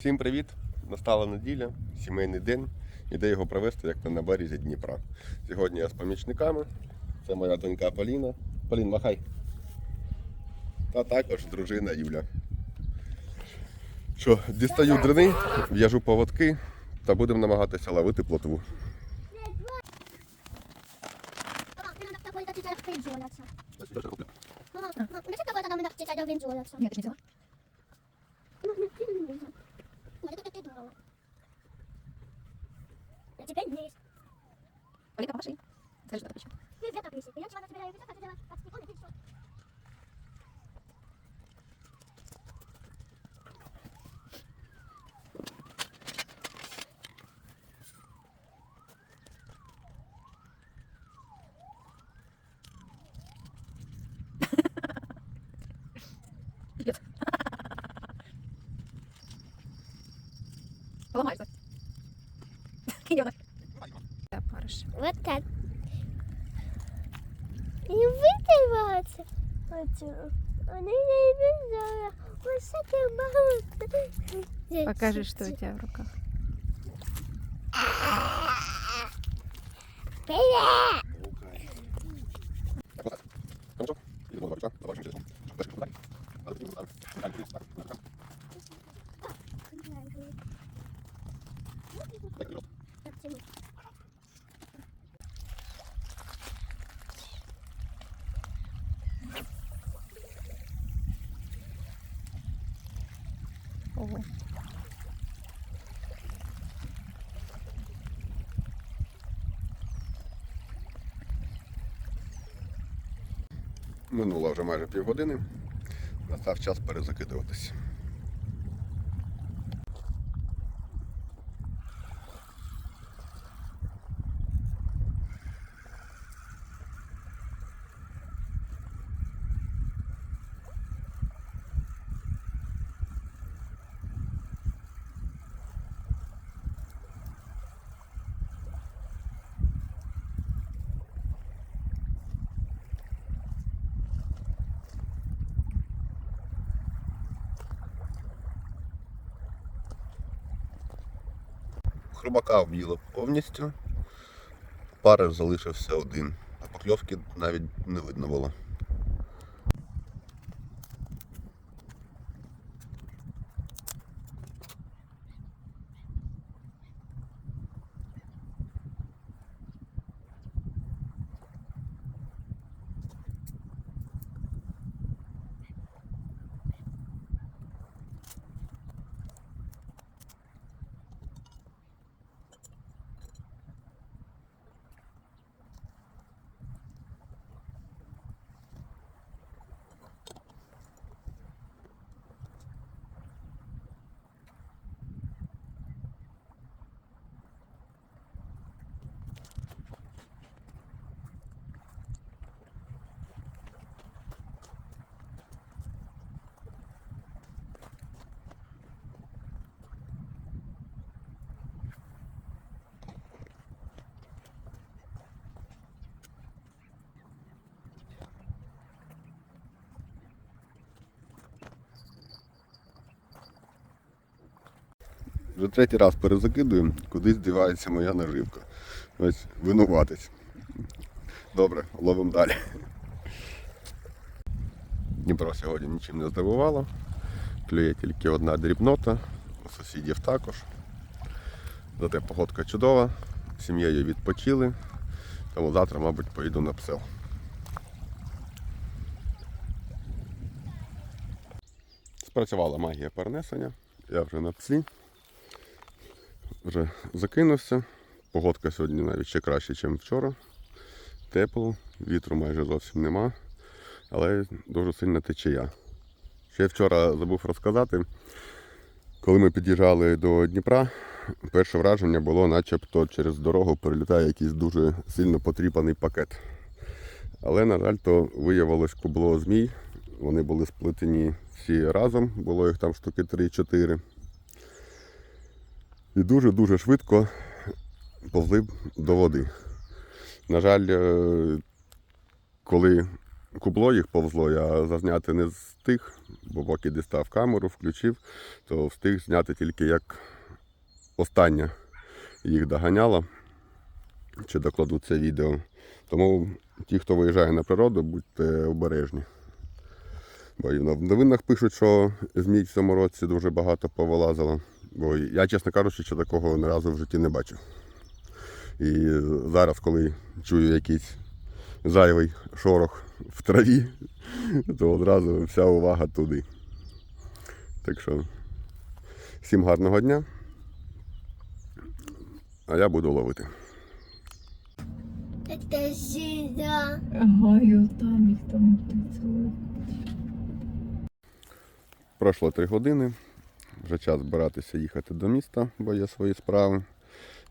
Всім привіт! Настала неділя, сімейний день. Іде його провести як то на березі Дніпра. Сьогодні я з помічниками. Це моя донька Поліна. Полін, махай. Та також дружина Юля. Що, дістаю дрини, в'яжу поводки та будемо намагатися ловити плотву. Mama, Оліка, помаши. Скажи, що ти пише. Ty věta píši. Já ti vám zabírаю věta, tak dělat. Tak ty konec, ty co? Пипец. Поламаєшся. Кинь його. Я париш. Вот так. Таке багато. Покажи, что у тебя в руках. Привет! Минуло вже майже півгодини. Настав час перезакидуватись. Хробака вб'їло повністю. Пари залишився один, а покльовки навіть не видно було. Вже третій раз перезакидую, кудись дівається моя наживка. Ось винуватець. Добре, ловимо далі. Дніпро сьогодні нічим не здивувало. Клює тільки одна дрібнота, у сусідів також. Зате погодка чудова, сім'єю відпочили, тому завтра, мабуть, поїду на псел. Спрацювала магія перенесення. Я вже на псі вже закинувся. Погодка сьогодні навіть ще краще, ніж вчора. Тепло, вітру майже зовсім нема, але дуже сильна течія. Ще вчора забув розказати, коли ми під'їжджали до Дніпра, перше враження було, начебто через дорогу перелітає якийсь дуже сильно потріпаний пакет. Але, на жаль, то виявилось кубло змій. Вони були сплетені всі разом, було їх там штуки 3-4 і дуже-дуже швидко повзли до води. На жаль, е, коли кубло їх повзло, я зазняти не встиг, бо поки дістав камеру, включив, то встиг зняти тільки як остання їх доганяла, чи докладу це відео. Тому ті, хто виїжджає на природу, будьте обережні. Бо і в новинах пишуть, що змій в цьому році дуже багато повилазило. Бо я, чесно кажучи, ще такого ні разу в житті не бачив. І зараз, коли чую якийсь зайвий шорох в траві, то одразу вся увага туди. Так що всім гарного дня. А я буду ловити. Ага, і отам їх там. Пройшло три години. Вже час збиратися їхати до міста, бо є свої справи.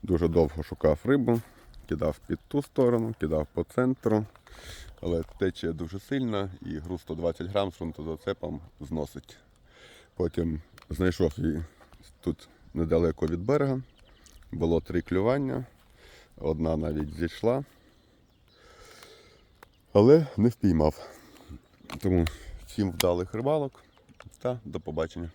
Дуже довго шукав рибу, кидав під ту сторону, кидав по центру. Але течія дуже сильна і груз 120 грам з фронтозацепом зносить. Потім знайшов її тут недалеко від берега. Було три клювання. Одна навіть зійшла. Але не впіймав. Тому всім вдалих рибалок та до побачення.